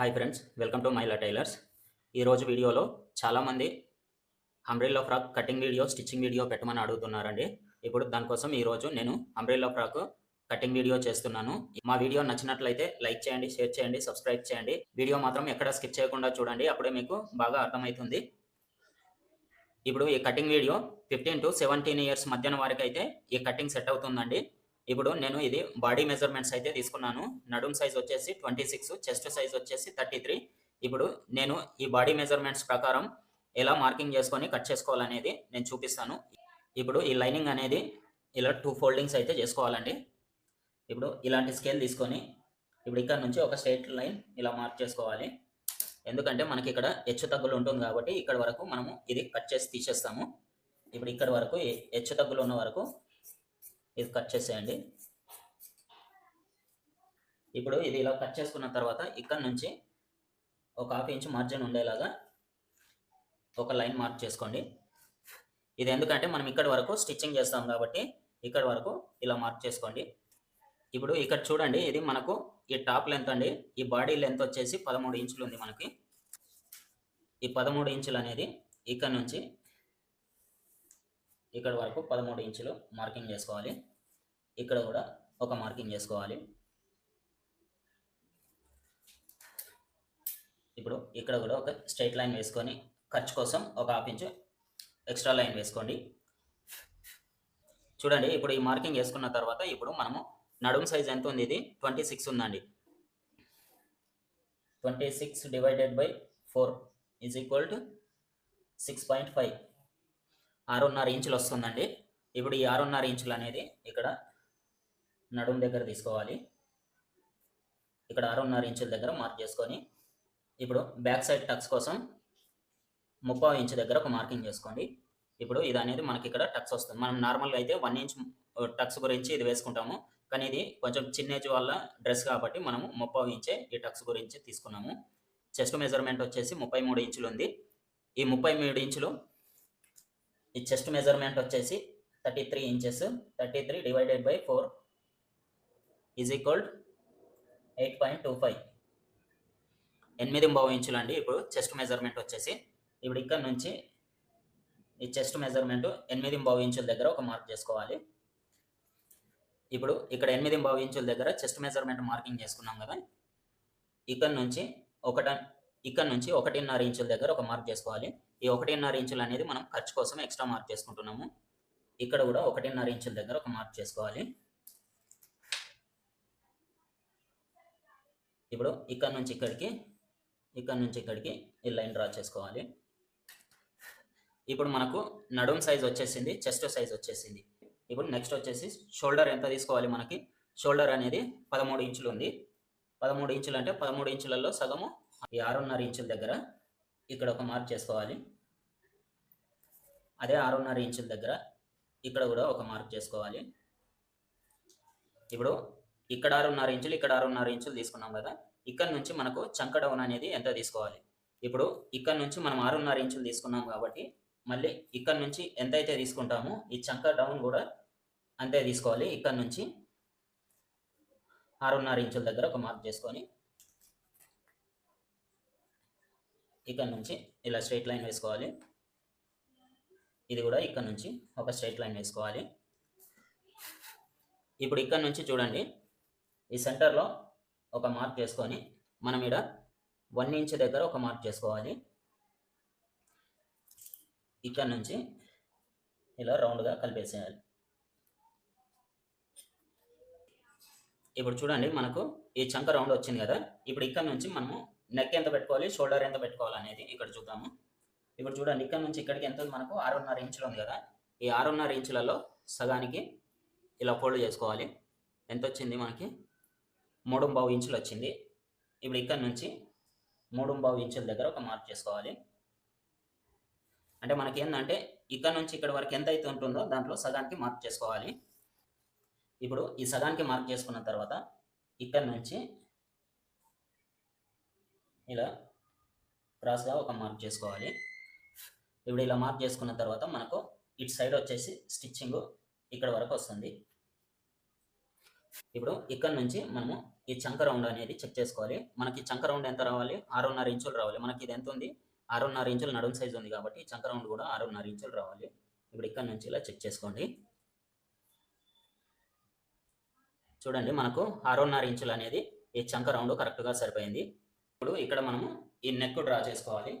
Hi friends welcome to Maila tailors ఈరోజు వీడియోలో చాలామంది umbrella frock cutting video stitching video పెట్టమని అడుగుతున్నారండి. ఇప్పుడు దానికోసం ఈరోజు నేను అంబ్రెల్లా ఫ్రాక్ కటింగ్ వీడియో చేస్తున్నాను. మా వీడియో నచ్చినట్లయితే లైక్ చేయండి షేర్ చేయండి సబ్స్క్రైబ్ చేయండి. వీడియో మాత్రం ఎక్కడ స్కిప్ చేయకుండా చూడండి అప్పుడే మీకు బాగా అర్థమవుతుంది ఇప్పుడు ఈ cutting video fifteen to seventeen years మధ్యన వారికి అయితే ఈ కటింగ్ సెట్ అవుతుందండి. ఇప్పుడు నేను ఇది బాడీ మెజర్మెంట్స్ అయితే తీసుకున్నాను. నడుం సైజ్ వచ్చేసి ట్వంటీ సిక్స్ చెస్ట్ సైజ్ వచ్చేసి థర్టీ త్రీ ఇప్పుడు నేను ఈ బాడీ మెజర్మెంట్స్ ప్రకారం ఎలా మార్కింగ్ చేసుకొని కట్ చేసుకోవాలనేది నేను చూపిస్తాను. ఇప్పుడు ఈ లైనింగ్ అనేది ఇలా టూ ఫోల్డింగ్స్ అయితే చేసుకోవాలండి. ఇప్పుడు ఇలాంటి స్కేల్ తీసుకొని ఇప్పుడు ఇక్కడ నుంచి ఒక స్ట్రైట్ లైన్ ఇలా మార్క్ చేసుకోవాలి. ఎందుకంటే మనకి ఇక్కడ హెచ్చు తగ్గులు ఉంటుంది కాబట్టి ఇక్కడ వరకు మనము ఇది కట్ చేసి తీసేస్తాము. ఇప్పుడు ఇక్కడ వరకు హెచ్చు తగ్గులు ఉన్న వరకు ఇది కట్ చేసేయండి. ఇప్పుడు ఇది ఇలా కట్ చేసుకున్న తర్వాత ఇక్కడ నుంచి ఒక హాఫ్ ఇంచ్ మార్జిన్ ఉండేలాగా ఒక లైన్ మార్క్ చేసుకోండి. ఇది ఎందుకంటే మనం ఇక్కడ వరకు స్టిచ్చింగ్ చేస్తాం కాబట్టి ఇక్కడ వరకు ఇలా మార్క్ చేసుకోండి. ఇప్పుడు ఇక్కడ చూడండి ఇది మనకు ఈ టాప్ లెంత్ అండి. ఈ బాడీ లెంత్ వచ్చేసి పదమూడు ఇంచులు ఉంది మనకి. ఈ పదమూడు ఇంచులు అనేది ఇక్కడ నుంచి ఇక్కడ వరకు పదమూడు ఇంచులు మార్కింగ్ చేసుకోవాలి. ఇక్కడ కూడా ఒక మార్కింగ్ చేసుకోవాలి. ఇప్పుడు ఇక్కడ కూడా ఒక స్ట్రైట్ లైన్ వేసుకొని ఖర్చు కోసం ఒక హాఫ్ ఇంచు ఎక్స్ట్రా లైన్ వేసుకోండి. చూడండి ఇప్పుడు ఈ మార్కింగ్ వేసుకున్న తర్వాత ఇప్పుడు మనము నడుము సైజ్ ఎంత ఉంది ఇది? ట్వంటీ సిక్స్ ఉందండి. Twenty six divided by four is equal to six point five. ఆరున్నర ఇంచులు వస్తుందండి. ఇప్పుడు ఈ ఆరున్నర ఇంచులు అనేది ఇక్కడ నడుము దగ్గర తీసుకోవాలి. ఇక్కడ ఆరున్నర ఇంచుల దగ్గర మార్క్ చేసుకొని ఇప్పుడు బ్యాక్ సైడ్ టక్స్ కోసం ముప్పై ఇంచు దగ్గర ఒక మార్కింగ్ చేసుకోండి. ఇప్పుడు ఇది అనేది మనకి ఇక్కడ టక్స్ వస్తుంది. మనం నార్మల్గా అయితే వన్ ఇంచ్ టక్స్ గురించి ఇది వేసుకుంటాము. కానీ ఇది కొంచెం చిన్న ఏజ్ వాళ్ళ డ్రెస్ కాబట్టి మనము ముప్పై ఇంచే ఈ టక్స్ గురించి తీసుకున్నాము. చెస్ట్ మెజర్మెంట్ వచ్చేసి ముప్పై మూడు ఇంచులు ఉంది. ఈ ముప్పై మూడు ఇంచులు ఈ చెస్ట్ మెజర్మెంట్ వచ్చేసి thirty three inches thirty three divided by four is equal eight point two five ఎనిమిది బావు ఇంచులు అండి. ఇప్పుడు చెస్ట్ మెజర్మెంట్ వచ్చేసి ఇప్పుడు ఇక్కడ నుంచి ఈ చెస్ట్ మెజర్మెంట్ ఎనిమిది బావు ఇంచుల దగ్గర ఒక మార్క్ చేసుకోవాలి. ఇప్పుడు ఇక్కడ ఎనిమిది బావు ఇంచుల దగ్గర చెస్ట్ మెజర్మెంట్ మార్కింగ్ చేసుకున్నాం కదా. ఇక్కడ నుంచి ఒకట ఇక్కడ నుంచి ఒకటిన్నర ఇంచుల దగ్గర ఒక మార్క్ చేసుకోవాలి. ఈ ఒకటిన్నర ఇంచులు అనేది మనం ఖర్చు కోసం ఎక్స్ట్రా మార్క్ చేసుకుంటున్నాము. ఇక్కడ కూడా ఒకటిన్నర ఇంచుల దగ్గర ఒక మార్క్ చేసుకోవాలి. ఇప్పుడు ఇక్కడ నుంచి ఇక్కడికి ఇక్కడ నుంచి ఇక్కడికి ఈ లైన్ డ్రా చేసుకోవాలి. ఇప్పుడు మనకు నడుం సైజ్ వచ్చేసింది చెస్ట్ సైజ్ వచ్చేసింది. ఇప్పుడు నెక్స్ట్ వచ్చేసి షోల్డర్ ఎంత తీసుకోవాలి మనకి? షోల్డర్ అనేది పదమూడు ఇంచులు ఉంది. పదమూడు ఇంచులు అంటే పదమూడు ఇంచులలో సగము ఈ ఆరున్నర ఇంచుల దగ్గర ఇక్కడ ఒక మార్క్ చేసుకోవాలి. అదే ఆరున్నర ఇంచుల దగ్గర ఇక్కడ కూడా ఒక మార్క్ చేసుకోవాలి. ఇప్పుడు ఇక్కడ ఆరున్నర ఇంచులు ఇక్కడ ఆరున్నర ఇంచులు తీసుకున్నాం కదా ఇక్కడ నుంచి మనకు చంక డౌన్ అనేది ఎంత తీసుకోవాలి? ఇప్పుడు ఇక్కడ నుంచి మనం ఆరున్నర ఇంచులు తీసుకున్నాం కాబట్టి మళ్ళీ ఇక్కడ నుంచి ఎంత అయితే తీసుకుంటామో ఈ చంక డౌన్ కూడా అంతే తీసుకోవాలి. ఇక్కడ నుంచి ఆరున్నర ఇంచుల దగ్గర ఒక మార్క్ చేసుకొని ఇక్కడ నుంచి ఇలా స్ట్రైట్ లైన్ వేసుకోవాలి. ఇది కూడా ఇక్కడ నుంచి ఒక స్ట్రైట్ లైన్ వేసుకోవాలి. ఇప్పుడు ఇక్కడ నుంచి చూడండి ఈ సెంటర్లో ఒక మార్క్ చేసుకొని మనం ఇక్కడ వన్ ఇంచ్ దగ్గర ఒక మార్క్ చేసుకోవాలి. ఇక్కడ నుంచి ఇలా రౌండ్గా కలిపేసేయాలి. ఇప్పుడు చూడండి మనకు ఈ చంక రౌండ్ వచ్చింది కదా. ఇప్పుడు ఇక్కడ నుంచి మనము నెక్ ఎంత పెట్టుకోవాలి షోల్డర్ ఎంత పెట్టుకోవాలి అనేది ఇక్కడ చూద్దాము. ఇప్పుడు చూడండి ఇక్కడ నుంచి ఇక్కడికి ఎంత మనకు? ఆరున్నర ఇంచులు ఉంది కదా. ఈ ఆరున్నర ఇంచులలో సగానికి ఇలా ఫోల్డ్ చేసుకోవాలి. ఎంత వచ్చింది మనకి? మూడు బావు ఇంచులు వచ్చింది. ఇప్పుడు ఇక్కడ నుంచి మూడు బావు ఇంచుల దగ్గర ఒక మార్క్ చేసుకోవాలి. అంటే మనకి ఏంటంటే ఇక్కడ నుంచి ఇక్కడ వరకు ఎంత అయితే ఉంటుందో దాంట్లో సగానికి మార్క్ చేసుకోవాలి. ఇప్పుడు ఈ సగానికి మార్క్ చేసుకున్న తర్వాత ఇక్కడ నుంచి ఇలా క్రాస్గా ఒక మార్క్ చేసుకోవాలి. ఇప్పుడు ఇలా మార్క్ చేసుకున్న తర్వాత మనకు ఇటు సైడ్ వచ్చేసి స్టిచ్చింగ్ ఇక్కడ వరకు వస్తుంది. ఇప్పుడు ఇక్కడ నుంచి మనము ఈ చంక రౌండ్ అనేది చెక్ చేసుకోవాలి. మనకి చంక రౌండ్ ఎంత రావాలి? ఆరున్నర ఇంచులు రావాలి. మనకి ఇది ఎంత ఉంది ఆరున్నర ఇంచులు నడుము సైజు ఉంది కాబట్టి చంక రౌండ్ కూడా ఆరున్నర ఇంచులు రావాలి. ఇప్పుడు ఇక్కడ నుంచి ఇలా చెక్ చేసుకోండి. చూడండి మనకు ఆరున్నర ఇంచులు అనేది ఈ చంక రౌండ్ కరెక్ట్గా సరిపోయింది. ఇప్పుడు ఇక్కడ మనము ఈ నెక్ డ్రా చేసుకోవాలి.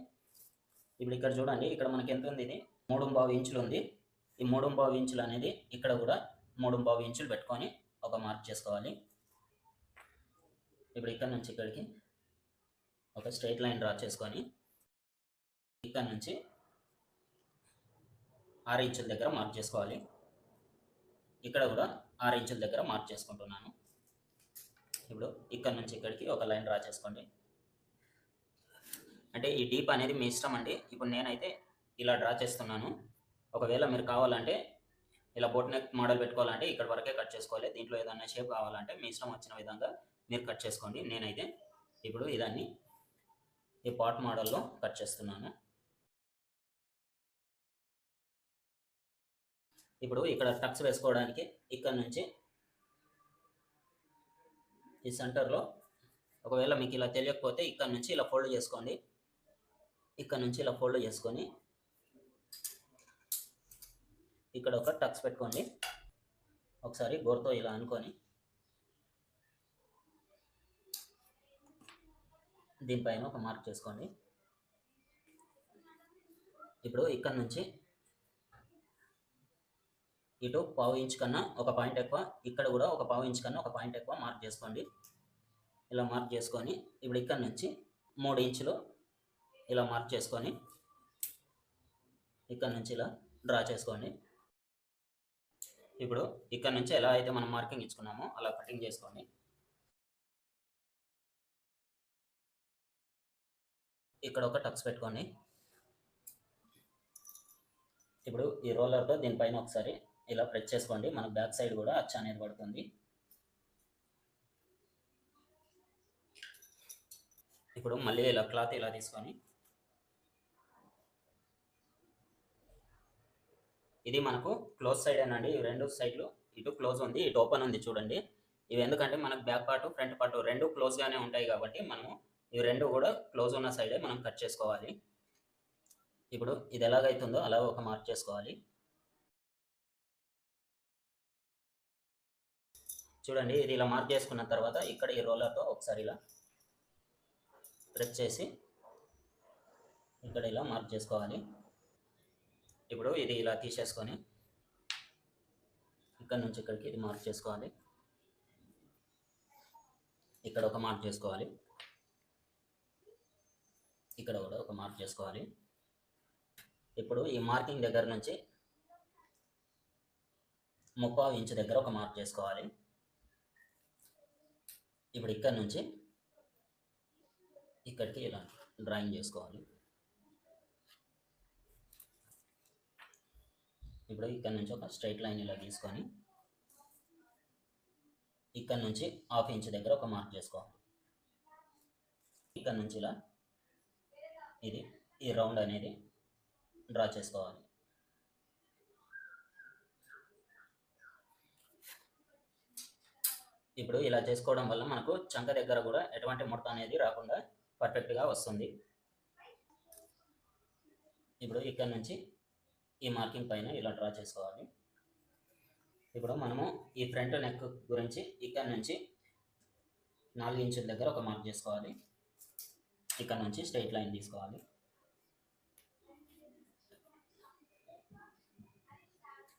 ఇప్పుడు ఇక్కడ చూడండి ఇక్కడ మనకి ఎంత ఉంది ఇది? మూడు బావు ఇంచులు ఉంది. ఈ మూడు బావు ఇంచులు అనేది ఇక్కడ కూడా మూడు బావు ఇంచులు పెట్టుకొని ఒక మార్క్ చేసుకోవాలి. ఇప్పుడు ఇక్కడ నుంచి ఇక్కడికి ఒక స్ట్రైట్ లైన్ డ్రా చేసుకొని ఇక్కడ నుంచి ఆరు ఇంచుల దగ్గర మార్క్ చేసుకోవాలి. ఇక్కడ కూడా ఆరు ఇంచుల దగ్గర మార్క్ చేసుకుంటున్నాను. ఇప్పుడు ఇక్కడ నుంచి ఇక్కడికి ఒక లైన్ డ్రా చేసుకోండి. అంటే ఈ డీప్ అనేది మీ ఇష్టం అండి. ఇప్పుడు నేనైతే ఇలా డ్రా చేస్తున్నాను. ఒకవేళ మీరు కావాలంటే ఇలా బోట్ నెక్ మోడల్ పెట్టుకోవాలంటే ఇక్కడ వరకే కట్ చేసుకోవాలి. దీంట్లో ఏదైనా షేప్ కావాలంటే మీ ఇష్టం వచ్చిన విధంగా మీరు కట్ చేసుకోండి. నేనైతే ఇప్పుడు ఇదాన్ని ఈ పాట్ మోడల్లో కట్ చేస్తున్నాను. ఇప్పుడు ఇక్కడ టక్స్ వేసుకోవడానికి ఇక్కడ నుంచి ఈ సెంటర్లో ఒకవేళ మీకు ఇలా తెలియకపోతే ఇక్కడ నుంచి ఇలా ఫోల్డ్ చేసుకోండి. ఇక్కడ నుంచి ఇలా ఫోల్డ్ చేసుకొని ఇక్కడ ఒక టక్స్ పెట్టుకోండి. ఒకసారి గోరుతో ఇలా అనుకొని దీనిపైన ఒక మార్క్ చేసుకోండి. ఇప్పుడు ఇక్కడ నుంచి ఇటు పావు ఇంచ్ కన్నా ఒక పాయింట్ ఎక్కువ ఇక్కడ కూడా ఒక పావు ఇంచ్ కన్నా ఒక పాయింట్ ఎక్కువ మార్క్ చేసుకోండి. ఇలా మార్క్ చేసుకొని ఇప్పుడు ఇక్కడ నుంచి మూడు ఇంచులు ఇలా మార్క్ చేసుకొని ఇక్కడ నుంచి ఇలా డ్రా చేసుకోండి. ఇప్పుడు ఇక్కడ నుంచి ఎలా అయితే మనం మార్కింగ్ ఇచ్చుకున్నామో అలా కటింగ్ చేసుకోండి. ఇక్కడ ఒక టక్స్ పెట్టుకోండి. ఇప్పుడు ఈ రోలర్తో దీనిపైన ఒకసారి ఇలా ప్రెస్ చేసుకోండి. మన బ్యాక్ సైడ్ కూడా అచ్చ అనేది పడుతుంది. ఇప్పుడు మళ్ళీ ఇలా క్లాత్ ఇలా తీసుకొని ఇది మనకు క్లోజ్ సైడ్ ఏనండి ఈ రెండు సైడ్లు ఇటు క్లోజ్ ఉంది ఇటు ఓపెన్ ఉంది చూడండి. ఇవి ఎందుకంటే మనకు బ్యాక్ పార్ట్ ఫ్రంట్ పార్ట్ రెండు క్లోజ్గానే ఉంటాయి కాబట్టి మనము ఇవి రెండు కూడా క్లోజ్ ఉన్న సైడే మనం కట్ చేసుకోవాలి. ఇప్పుడు ఇది ఎలాగైతుందో అలా ఒక మార్క్ చేసుకోవాలి. చూడండి ఇది ఇలా మార్క్ చేసుకున్న తర్వాత ఇక్కడ ఈ రోలర్తో ఒకసారి ఇలా ప్రెస్ చేసి ఇక్కడ ఇలా మార్క్ చేసుకోవాలి. ఇప్పుడు ఇది ఇలా తీసేసుకొని ఇక్కడ నుంచి ఇక్కడికి ఇది మార్క్ చేసుకోవాలి. ఇక్కడ ఒక మార్క్ చేసుకోవాలి. ఇక్కడ కూడా ఒక మార్క్ చేసుకోవాలి. ఇప్పుడు ఈ మార్కింగ్ దగ్గర నుంచి ముప్పై ఇంచు దగ్గర ఒక మార్క్ చేసుకోవాలి. ఇప్పుడు ఇక్కడ నుంచి ఇక్కడికి ఇలా డ్రాయింగ్ చేసుకోవాలి. ఇప్పుడు ఇక్కడ నుంచి ఒక స్ట్రైట్ లైన్ ఇలా తీసుకొని ఇక్కడ నుంచి హాఫ్ ఇంచ్ దగ్గర ఒక మార్క్ చేసుకోవాలి. ఇక్కడ నుంచి ఇలా ఇది ఈ రౌండ్ అనేది డ్రా చేసుకోవాలి. ఇప్పుడు ఇలా చేసుకోవడం వల్ల మనకు చంక దగ్గర కూడా ఎటువంటి ముడత అనేది రాకుండా పర్ఫెక్ట్గా వస్తుంది. ఇప్పుడు ఇక్కడ నుంచి ఈ మార్కింగ్ పైన ఇలా డ్రా చేసుకోవాలి. ఇప్పుడు మనము ఈ ఫ్రంట్ నెక్ గురించి ఇక్కడ నుంచి నాలుగు ఇంచుల దగ్గర ఒక మార్క్ చేసుకోవాలి. ఇక్కడ నుంచి స్ట్రైట్ లైన్ తీసుకోవాలి.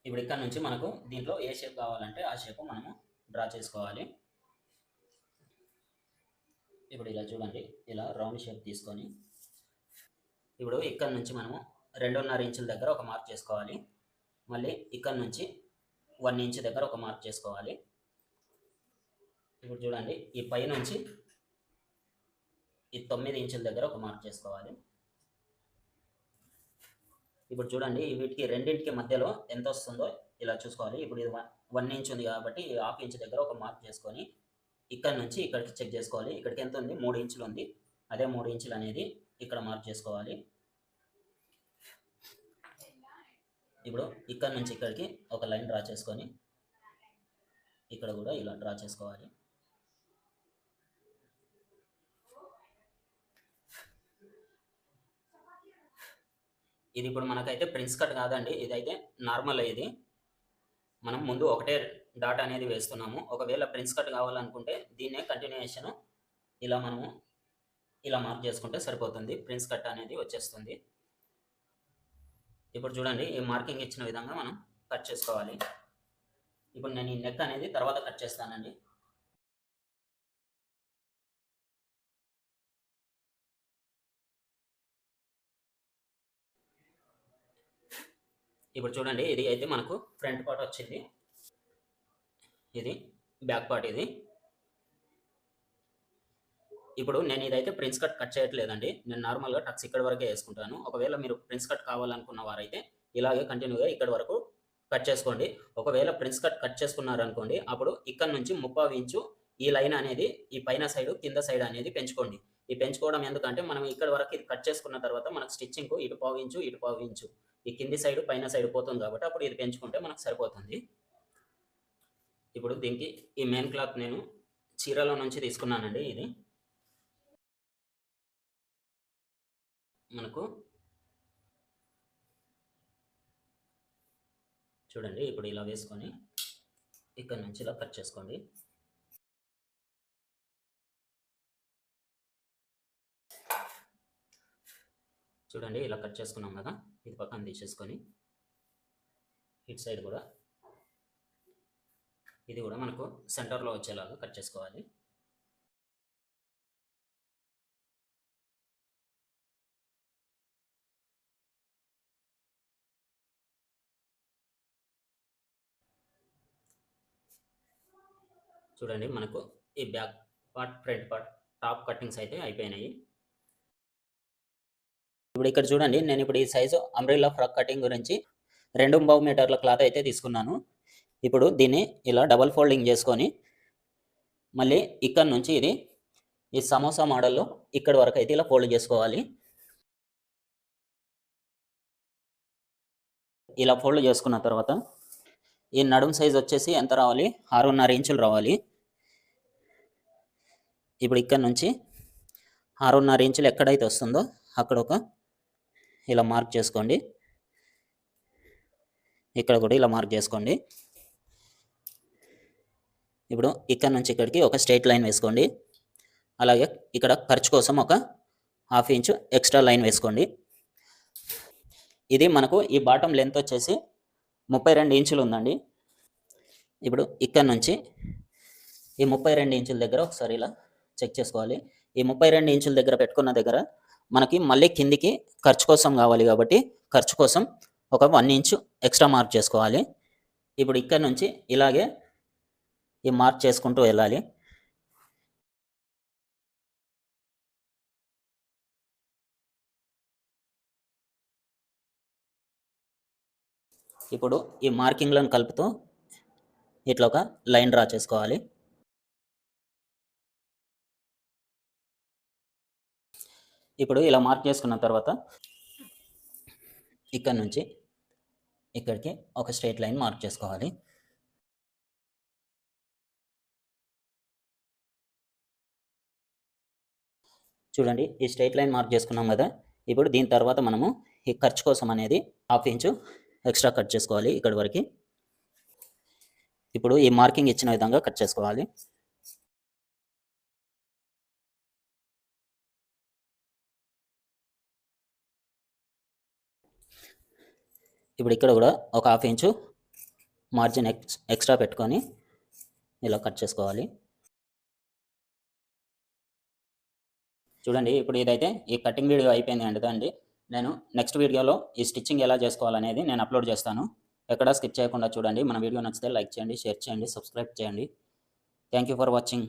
ఇప్పుడు ఇక్కడ నుంచి మనకు దీంట్లో ఏ షేప్ కావాలంటే ఆ షేప్ మనము డ్రా చేసుకోవాలి. ఇప్పుడు ఇలా చూడండి ఇలా రౌండ్ షేప్ తీసుకొని. ఇప్పుడు ఇక్కడ నుంచి మనము రెండున్నర ఇంచుల దగ్గర ఒక మార్క్ చేసుకోవాలి. మళ్ళీ ఇక్కడ నుంచి వన్ ఇంచ్ దగ్గర ఒక మార్క్ చేసుకోవాలి. ఇప్పుడు చూడండి ఈ పై నుంచి ఈ తొమ్మిది ఇంచుల దగ్గర ఒక మార్క్ చేసుకోవాలి. ఇప్పుడు చూడండి వీటికి రెండింటికి మధ్యలో ఎంత వస్తుందో ఇలా చూసుకోవాలి. ఇప్పుడు ఇది వన్ ఇంచ్ ఉంది కాబట్టి హాఫ్ ఇంచ్ దగ్గర ఒక మార్క్ చేసుకొని ఇక్కడ నుంచి ఇక్కడికి చెక్ చేసుకోవాలి. ఇక్కడికి ఎంత ఉంది? మూడు ఇంచులు ఉంది. అదే మూడు ఇంచులు అనేది ఇక్కడ మార్క్ చేసుకోవాలి. ఇప్పుడు ఇక్కడ నుంచి ఇక్కడికి ఒక లైన్ డ్రా చేసుకొని ఇక్కడ కూడా ఇలా డ్రా చేసుకోవాలి. ఇది ఇప్పుడు మనకైతే ప్రిన్స్ కట్ కాదండి ఇదైతే నార్మల్ ఇది. మనం ముందు ఒకటే డాట్ అనేది వేస్తున్నాము. ఒకవేళ ప్రిన్స్ కట్ కావాలనుకుంటే దీన్నే కంటిన్యూషన్ ఇలా మనము ఇలా మార్క్ చేసుకుంటే సరిపోతుంది. ప్రిన్స్ కట్ అనేది వచ్చేస్తుంది. ఇప్పుడు చూడండి ఈ మార్కింగ్ ఇచ్చిన విధంగా మనం కట్ చేసుకోవాలి. ఇప్పుడు నేను ఈ నెక్ అనేది తర్వాత కట్ చేస్తానండి. ఇప్పుడు చూడండి ఇది అయితే మనకు ఫ్రంట్ పార్ట్ వచ్చింది. ఇది బ్యాక్ పార్ట్ ఇది. ఇప్పుడు నేను ఇదైతే ప్రిన్స్ కట్ కట్ చేయట్లేదండి. నేను నార్మల్గా టక్స్ ఇక్కడ వరకే వేసుకుంటాను. ఒకవేళ మీరు ప్రిన్స్ కట్ కావాలనుకున్న వారైతే ఇలాగే కంటిన్యూగా ఇక్కడ వరకు కట్ చేసుకోండి. ఒకవేళ ప్రిన్స్ కట్ కట్ చేసుకున్నారు అనుకోండి అప్పుడు ఇక్కడ నుంచి ముప్పై ఇంచు ఈ లైన్ అనేది ఈ పైన సైడ్ కింద సైడ్ అనేది పెంచుకోండి. ఈ పెంచుకోవడం ఎందుకంటే మనం ఇక్కడ వరకు ఇది కట్ చేసుకున్న తర్వాత మనకు స్టిచ్చింగ్ ఇటు పావు ఇంచు ఇటు పావు ఇంచు. ఈ కింది సైడ్ పైన సైడ్ పోతుంది కాబట్టి అప్పుడు ఇది పెంచుకుంటే మనకు సరిపోతుంది. ఇప్పుడు దీనికి ఈ మెయిన్ క్లాత్ నేను చీరలో నుంచి తీసుకున్నానండి ఇది. మనకు చూడండి ఇప్పుడు ఇలా వేసుకొని ఇక్కడ నుంచి ఇలా కట్ చేసుకోండి. చూడండి ఇలా కట్ చేసుకున్నాం కదా ఇది పక్కన తీసేసుకొని ఇటు సైడ్ కూడా ఇది కూడా మనకు సెంటర్లో వచ్చేలాగా కట్ చేసుకోవాలి. చూడండి మనకు ఈ back part front part top cuttings అయితే అయిపోయినాయి. ఇప్పుడు ఇక్కడ చూడండి నేను ఇప్పుడు ఈ సైజు అంబ్రెల్లా ఫ్రాక్ కటింగ్ గురించి రెండు బావు మీటర్ల క్లాత్ అయితే తీసుకున్నాను. ఇప్పుడు దీన్ని ఇలా డబల్ ఫోల్డింగ్ చేసుకొని మళ్ళీ ఇక్కడ నుంచి ఇది ఈ సమోసా మోడల్లో ఇక్కడ వరకు అయితే ఇలా ఫోల్డ్ చేసుకోవాలి. ఇలా ఫోల్డ్ చేసుకున్న తర్వాత ఈ నడుం సైజ్ వచ్చేసి ఎంత రావాలి? ఆరున్నర ఇంచులు రావాలి. ఇప్పుడు ఇక్కడ నుంచి ఆరున్నర ఇంచులు ఎక్కడైతే వస్తుందో అక్కడ ఒక ఇలా మార్క్ చేసుకోండి. ఇక్కడ కూడా ఇలా మార్క్ చేసుకోండి. ఇప్పుడు ఇక్కడ నుంచి ఇక్కడికి ఒక స్ట్రైట్ లైన్ వేసుకోండి. అలాగే ఇక్కడ ఖర్చు కోసం ఒక హాఫ్ ఇంచు ఎక్స్ట్రా లైన్ వేసుకోండి. ఇది మనకు ఈ బాటం లెంత్ వచ్చేసి ముప్పై రెండు ఇంచులు ఉందండి. ఇప్పుడు ఇక్కడ నుంచి ఈ ముప్పై రెండు ఇంచుల దగ్గర ఒకసారి ఇలా చెక్ చేసుకోవాలి. ఈ ముప్పై రెండు ఇంచుల దగ్గర పెట్టుకున్న దగ్గర మనకి మళ్ళీ కిందికి ఖర్చు కోసం కావాలి కాబట్టి ఖర్చు కోసం ఒక వన్ ఇంచు ఎక్స్ట్రా మార్క్ చేసుకోవాలి. ఇప్పుడు ఇక్కడ నుంచి ఇలాగే ఈ మార్క్ చేసుకుంటూ వెళ్ళాలి. ఇప్పుడు ఈ మార్కింగ్లను కలుపుతూ ఇట్లా ఒక లైన్ డ్రా చేసుకోవాలి. ఇప్పుడు ఇలా మార్క్ చేసుకున్న తర్వాత ఇక్కడ నుంచి ఇక్కడికి ఒక స్ట్రైట్ లైన్ మార్క్ చేసుకోవాలి. చూడండి ఈ స్ట్రైట్ లైన్ మార్క్ చేసుకున్నాం కదా. ఇప్పుడు దీని తర్వాత మనము ఈ ఖర్చు కోసం అనేది హాఫ్ ఇంచు ఎక్స్ట్రా కట్ చేసుకోవాలి ఇక్కడి వరకు. ఇప్పుడు ఈ మార్కింగ్ ఇచ్చిన విధంగా కట్ చేసుకోవాలి. ఇప్పుడు ఇక్కడ కూడా ఒక half inch margin ex extra పెట్టుకొని ఇలా కట్ చేసుకోవాలి. చూడండి ఇప్పుడు ఇదైతే ఈ కటింగ్ వీడియో అయిపోయింది అండి నేను నెక్స్ట్ వీడియోలో ఈ స్టిచ్చింగ్ ఎలా చేసుకోవాలనేది నేను అప్లోడ్ చేస్తాను. ఎక్కడ స్కిప్ చేయకుండా చూడండి. మన వీడియో నచ్చితే లైక్ చేయండి షేర్ చేయండి సబ్స్క్రైబ్ చేయండి. Thank you for watching